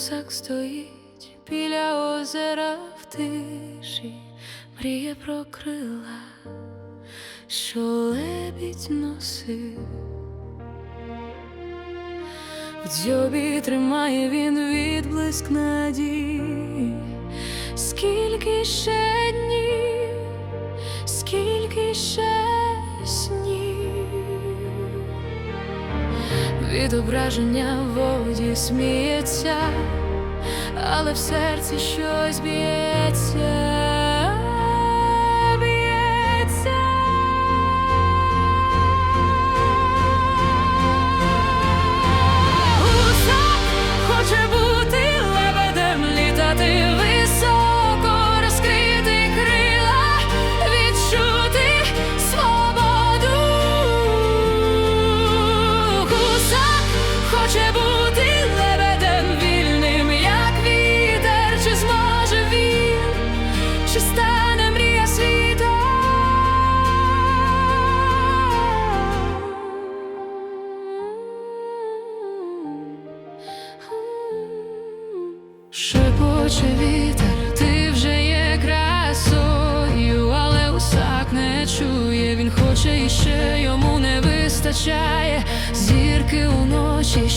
гусак стоїть біля озера в тиші, мріє про крила, що лебідь носив. В дзьобі тримає він відблиск надії, скільки ще днів, скільки ще відображення в воді сміється, але в серці щось б'ється. хоче бути лебедем, літати Шепоче вітер, ти вже є красою, але усак не чує, він хоче іще йому не вистачає. Зірки уночі